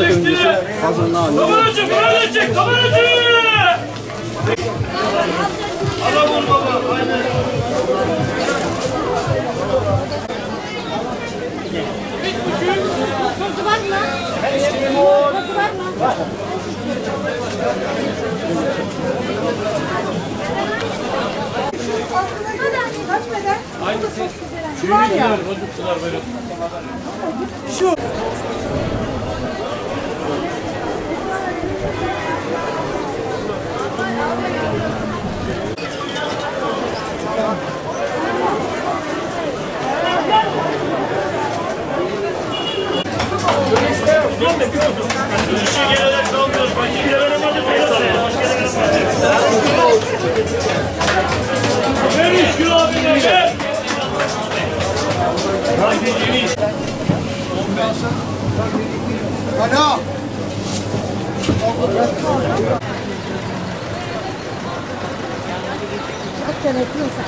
sefer öncesi hazırlanan halinde. Kameracı, kameracı çek, kameracı! Adam ol baba, aynen. Kozu var mı? Kozu var mı? Kaçmadan. Aynısı. Şuraya gidiyor, çocuklar böyle. Kaç tane yapıyorsan.